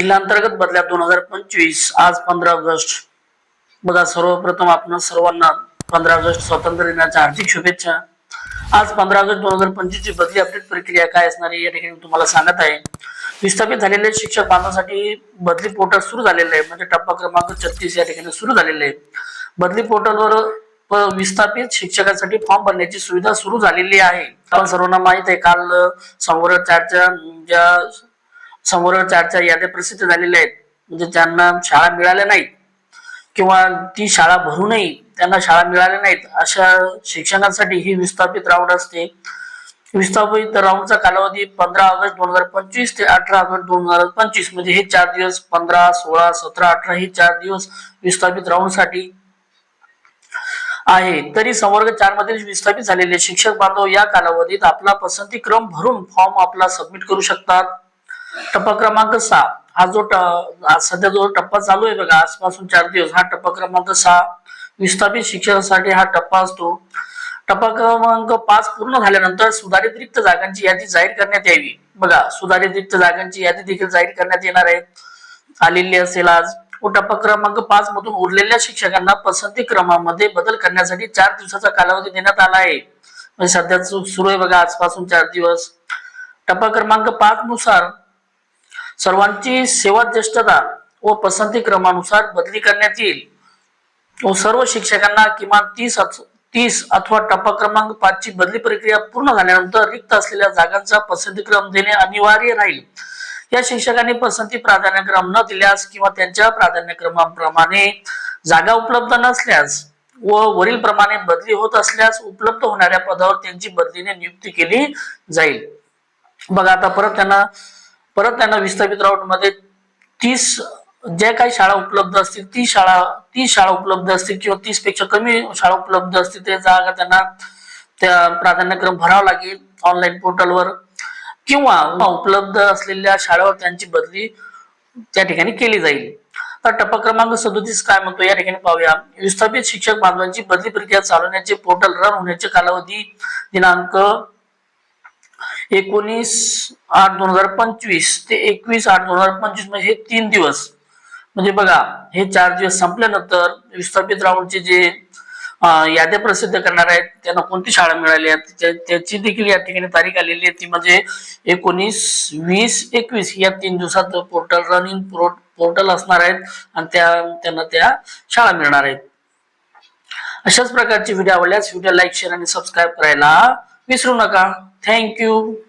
जिल्हांतर्गत बदल्या दोन हजार पंचवीस आज पंधरा ऑगस्ट. बघा सर्वप्रथम आपण सर्वांना पंधरा ऑगस्ट स्वातंत्र्य दिनाच्या हार्दिक शुभेच्छा. आज पंधरा ऑगस्ट दोन हजार पंचवीस ची बदली अपडेट प्रक्रिया काय असणार आहे या ठिकाणी तुम्हाला सांगत आहे. विस्थापित झालेले शिक्षक बांधण्यासाठी बदली पोर्टल सुरू झालेलं आहे म्हणजे टप्पा क्रमांक छत्तीस या ठिकाणी सुरू झालेले आहे. बदली पोर्टलवर विस्थापित शिक्षकांसाठी फॉर्म भरण्याची सुविधा सुरू झालेली आहे. सर्वांना माहीत आहे काल समोर चारच्या ज्या संवर्ग चारच्या याद्या प्रसिद्ध झालेल्या आहेत. म्हणजे ज्यांना शाळा मिळाल्या नाहीत किंवा ती शाळा भरूनही त्यांना शाळा मिळाल्या नाहीत अशा शिक्षकांसाठी ही विस्थापित राऊंड असते. विस्थापित राऊंडचा कालावधी पंधरा ऑगस्ट दोन हजार पंचवीस ते अठरा ऑगस्ट दोन हजार पंचवीस म्हणजे हे चार दिवस पंधरा सोळा सतरा अठरा हे चार दिवस विस्थापित राऊंडसाठी आहे. तरी संवर्ग चार मधील विस्थापित झालेले शिक्षक बांधव या कालावधीत आपला पसंती क्रम भरून फॉर्म आपला सबमिट करू शकतात. टप्पा क्रमांक सहा. हा जो सध्या जो टप्पा चालू आहे बघा आजपासून चार दिवस. हा टप्पा क्रमांक सहा. विस्थापित शिक्षणासाठी हा टप्पा असतो. टप्पा क्रमांक पाच पूर्ण झाल्यानंतर सुधारित रिक्त जागांची यादी जाहीर करण्यात यावी. बघा सुधारित रिक्त जागांची यादी देखील जाहीर करण्यात येणार आहे. आलेली असेल आज. व टप्पा क्रमांक पाच मधून उरलेल्या शिक्षकांना पसंती क्रमामध्ये बदल करण्यासाठी चार दिवसाचा कालावधी देण्यात आला आहे. म्हणजे सध्या सुरू आहे बघा आजपासून चार दिवस. टप्पा क्रमांक पाच नुसार सर्वांची सेवा ज्येष्ठता व पसंती क्रमानुसार बदली करण्यात येईल. व सर्व शिक्षकांना किमान तीस तीस अथवा टप्पा क्रमांक पाच ची बदली प्रक्रिया पूर्ण झाल्यानंतर रिक्त असलेल्या जागांचा पसंतीक्रम देणे अनिवार्य राहील. या शिक्षकांनी पसंती प्राधान्यक्रम न दिल्यास किंवा त्यांच्या प्राधान्यक्रमाप्रमाणे जागा उपलब्ध नसल्यास व वरील प्रमाणे बदली होत असल्यास उपलब्ध होणाऱ्या पदावर त्यांची बदलीने नियुक्ती केली जाईल. बघा आता परत त्यांना परत त्यांना विस्थापित राऊटमध्ये तीस ज्या काही शाळा उपलब्ध असतील ती शाळा तीस शाळा उपलब्ध असतील किंवा तीसपेक्षा कमी शाळा उपलब्ध असतील त्या जागा त्यांना त्या प्राधान्यक्रम भरावा लागेल ऑनलाईन पोर्टलवर किंवा उपलब्ध असलेल्या शाळेवर त्यांची बदली त्या ठिकाणी केली जाईल. तर टप्पा क्रमांक सदोतीस काय म्हणतो? या ठिकाणी पाहूया. विस्थापित शिक्षक बांधवांची बदली प्रक्रिया चालवण्याचे पोर्टल रन होण्याचे कालावधी दिनांक एकोणीस आठ दोन हजार पंचवीस ते एकवीस आठ दोन हजार पंचवीस म्हणजे हे तीन दिवस. म्हणजे बघा हे चार दिवस संपल्यानंतर विस्थापित राऊंडचे जे याद्या प्रसिद्ध करणार आहेत त्यांना कोणती शाळा मिळाली त्याची देखील या ठिकाणी तारीख आलेली आहे. ती म्हणजे एकोणीस वीस एकवीस या तीन दिवसात पोर्टल रनिंग पोर्टल असणार आहेत आणि त्या त्यांना त्या शाळा मिळणार आहेत. अशाच प्रकारचे व्हिडिओ आवडल्यास व्हिडिओ लाईक शेअर आणि सबस्क्राईब करायला विसरू नका. थँक्यू